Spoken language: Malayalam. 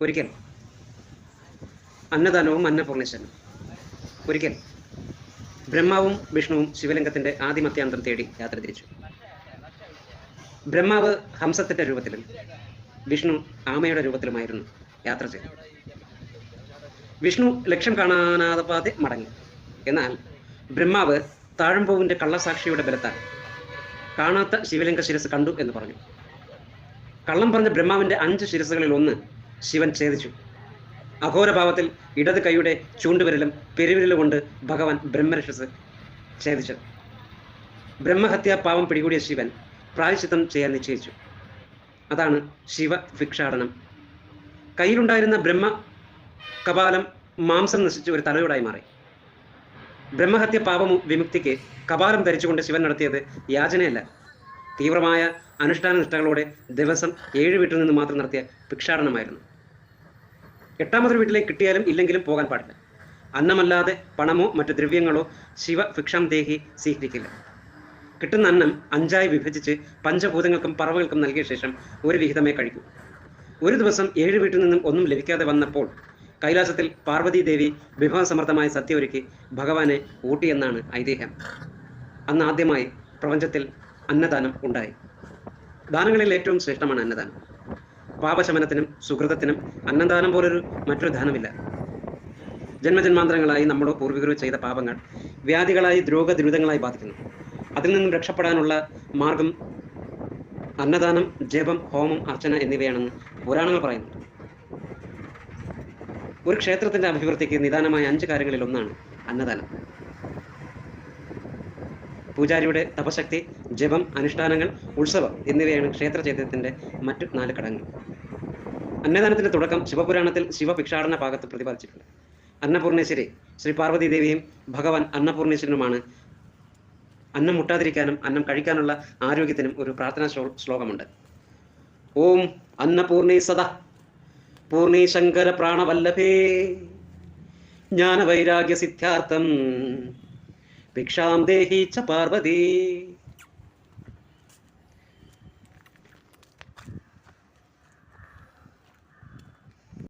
ഒരിക്കൽ. അന്നദാനവും അന്നപൂർണേശ്വരനും ഒരിക്കൽ. ബ്രഹ്മാവും വിഷ്ണുവും ശിവലിംഗത്തിന്റെ ആദിമത്യാന്തം തേടി യാത്ര തിരിച്ചു. ബ്രഹ്മാവ് ഹംസത്തിന്റെ രൂപത്തിലും വിഷ്ണു ആമയുടെ രൂപത്തിലുമായിരുന്നു യാത്ര ചെയ്തത്. വിഷ്ണു ലക്ഷ്യം കാണാനാതെ മടങ്ങി. എന്നാൽ ബ്രഹ്മാവ് താഴമ്പൂവിന്റെ കള്ളസാക്ഷിയുടെ ബലത്താൽ കാണാത്ത ശിവലിംഗ ശിരസ് കണ്ടു എന്ന് പറഞ്ഞു. കള്ളം പറഞ്ഞ ബ്രഹ്മാവിന്റെ അഞ്ച് ശിരസുകളിൽ ഒന്ന് ശിവൻ ഛേദിച്ചു. അഘോരഭാവത്തിൽ ഇടത് കൈയുടെ ചൂണ്ടുവിരലും പെരുവിരലും കൊണ്ട് ഭഗവാൻ ബ്രഹ്മരക്ഷസ് ഛേദിച്ചത് ബ്രഹ്മഹത്യാ പാവം പിടികൂടിയ ശിവൻ പ്രായശിത്തം ചെയ്യാൻ നിശ്ചയിച്ചു. അതാണ് ശിവ ഭിക്ഷാടനം. കയ്യിലുണ്ടായിരുന്ന ബ്രഹ്മ കപാലം മാംസം നശിച്ച് ഒരു തലയോടായി മാറി. ബ്രഹ്മഹത്യ പാപം വിമുക്തിക്ക് കപാലം ധരിച്ചുകൊണ്ട് ശിവൻ നടത്തിയത് യാചനയല്ല. തീവ്രമായ അനുഷ്ഠാന നിഷ്ഠകളോടെ ദിവസം ഏഴ് വീട്ടിൽ നിന്ന് മാത്രം നടത്തിയ ഭിക്ഷാടനമായിരുന്നു. എട്ടാമതൊരു വീട്ടിലേക്ക് കിട്ടിയാലും ഇല്ലെങ്കിലും പോകാൻ പാടില്ല. അന്നമല്ലാതെ പണമോ മറ്റു ദ്രവ്യങ്ങളോ ശിവ ഭിക്ഷാം ദേഹി സ്വീകരിക്കില്ല. കിട്ടുന്ന അന്നം അഞ്ചായി വിഭജിച്ച് പഞ്ചഭൂതങ്ങൾക്കും പറവകൾക്കും നൽകിയ ശേഷം ഒരു വിഹിതമേ കഴിക്കൂ. ഒരു ദിവസം ഏഴ് വീട്ടിൽ നിന്നും ഒന്നും ലഭിക്കാതെ വന്നപ്പോൾ കൈലാസത്തിൽ പാർവതി ദേവി വിഭവസമർത്ഥമായ സത്യൊരുക്കി ഭഗവാനെ ഊട്ടിയെന്നാണ് ഐതിഹ്യം. അന്നാദ്യമായി പ്രപഞ്ചത്തിൽ അന്നദാനം ഉണ്ടായി. ദാനങ്ങളിൽ ഏറ്റവും ശ്രേഷ്ഠമാണ് അന്നദാനം. പാപശമനത്തിനും സുഹൃതത്തിനും അന്നദാനം പോലൊരു മറ്റൊരു ദാനമില്ല. ജന്മജന്മാന്തരങ്ങളായി നമ്മുടെ പൂർവികർ ചെയ്ത പാപങ്ങൾ വ്യാധികളായി ദ്രോഗ ദുരിതങ്ങളായി ബാധിക്കുന്നു. അതിൽ നിന്നും രക്ഷപ്പെടാനുള്ള മാർഗം അന്നദാനം ജപം ഹോമം അർച്ചന എന്നിവയാണെന്ന് പുരാണങ്ങൾ പറയുന്നു. ഒരു ക്ഷേത്രത്തിന്റെ അഭിവൃദ്ധിക്ക് നിദാനമായ അഞ്ച് കാര്യങ്ങളിൽ ഒന്നാണ് അന്നദാനം. പൂജാരിയുടെ തപശക്തി ജപം അനുഷ്ഠാനങ്ങൾ ഉത്സവം എന്നിവയാണ് ക്ഷേത്ര ചൈത്യത്തിന്റെ മറ്റു നാല് ഘടകങ്ങൾ. അന്നദാനത്തിന്റെ തുടക്കം ശിവപുരാണത്തിൽ ശിവഭിക്ഷാടന ഭാഗത്ത് പ്രതിപാദിച്ചിട്ടുണ്ട്. അന്നപൂർണേശ്വരി ശ്രീ പാർവതി ദേവിയും ഭഗവാൻ അന്നപൂർണേശ്വരനുമാണ് അന്നം മുട്ടാതിരിക്കാനും അന്നം കഴിക്കാനുള്ള ആരോഗ്യത്തിനും ഒരു പ്രാർത്ഥനാ ശ്ലോ- ശ്ലോകമുണ്ട്. ഓം അന്നപൂർണേ സദാ പൂർണേ ശങ്കര പ്രാണവല്ലഭേ ജ്ഞാനവൈരാഗ്യ സിദ്ധ്യാർത്ഥം ഭിക്ഷാം ദേഹി ച പാർവതി